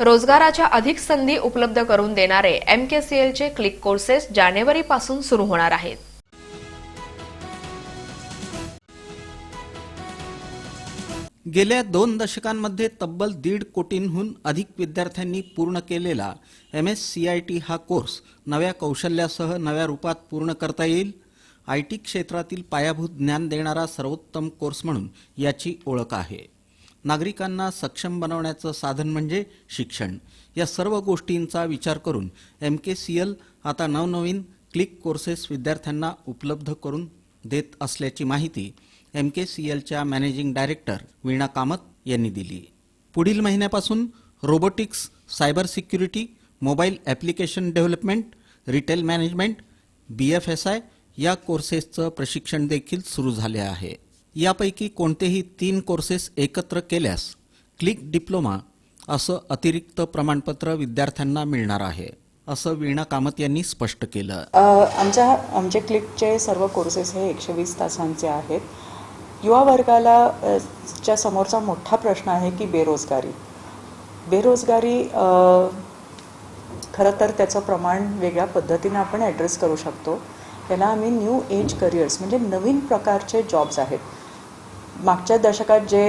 रोजगाराच्या अधिक संधी उपलब्ध करून देणारे एम के सी एलचे क्लिक कोर्सेस जानेवारीपासून सुरू होणार आहेत. गेल्या दोन दशकांमध्ये तब्बल दीड कोटींहून अधिक विद्यार्थ्यांनी पूर्ण केलेला M S C I T हा कोर्स नव्या कौशल्यासह नव्या रूपात पूर्ण करता येईल. आय टी क्षेत्रातील पायाभूत ज्ञान देणारा सर्वोत्तम कोर्स म्हणून याची ओळख आहे. नागरिकांना सक्षम बनवण्याचं साधन म्हणजे शिक्षण. या सर्व गोष्टींचा विचार करून एम के सी एल आता नवनवीन क्लिक कोर्सेस विद्यार्थ्यांना उपलब्ध करून देत असल्याची माहिती एम के सी एलच्या मॅनेजिंग डायरेक्टर वीणा कामत यांनी दिली. पुढील महिन्यापासून robotics cyber security mobile application development retail management B F S I या कोर्सेसचं प्रशिक्षण देखील सुरू झाले आहे. यापैकी कोणतेही तीन कोर्सेस एकत्र केल्यास क्लिक डिप्लोमा असं अतिरिक्त प्रमाणपत्र विद्यार्थ्यांना मिळणार आहे असं वीणा कामत यांनी स्पष्ट केलं. आमच्या आमचे क्लिकचे सर्व कोर्सेस हे एकशे वीस तासांचे आहेत. युवा वर्गाला च्या समोरचा मोठा प्रश्न आहे की बेरोजगारी. बेरोजगारी खरं तर त्याचं प्रमाण वेगळ्या पद्धतीनं आपण ॲड्रेस करू शकतो. त्याला आम्ही न्यू एज करिअर्स म्हणजे नवीन प्रकारचे जॉब्स आहेत. मागच्या दशकात जे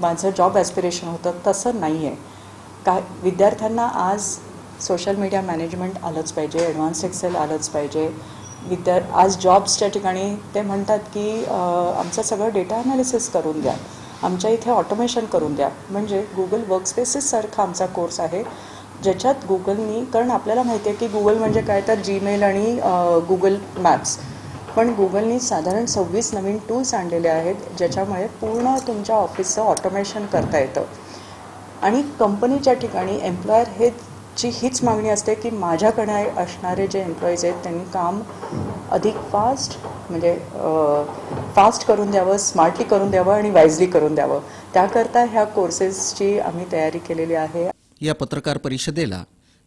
माझं जॉब ॲस्पिरेशन होतं तसं नाही आहे का विद्यार्थ्यांना आज सोशल मीडिया मॅनेजमेंट आलंच पाहिजे ॲडव्हान्स एक्सेल आलंच पाहिजे. विद्या आज जॉब्सच्या ठिकाणी ते म्हणतात की आमचं सगळं डेटा ॲनालिसिस करून द्या. आमच्या इथे ऑटोमेशन करून द्या. म्हणजे गुगल वर्कस्पेसेससारखा आमचा कोर्स आहे ज्याच्यात गुगलनी कारण आपल्याला माहिती आहे की गुगल म्हणजे काय तर जीमेल आणि गुगल मॅप्स पण गुगलनी साधारण सव्वीस नवीन टूल्स आणलेले आहेत ज्याच्यामुळे पूर्ण तुमच्या ऑफिसचं ऑटोमेशन करता येतं. आणि कंपनीच्या ठिकाणी एम्प्लॉयर हे ची हीच मागणी असते की माझ्याकडे असणारे जे एम्प्लॉईज आहेत त्यांनी काम अधिक फास्ट म्हणजे फास्ट करून द्यावं स्मार्टली करून द्यावं आणि वाईजली करून द्यावं. त्याकरता ह्या कोर्सेसची आम्ही तयारी केलेली आहे. या पत्रकार परिषदेला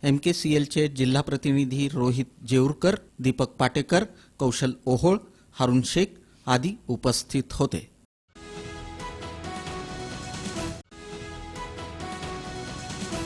एम के सी एलचे जिल्हा प्रतिनिधी रोहित जेऊरकर दीपक पाटेकर कौशल ओहोळ हारुण शेख आदी उपस्थित होते.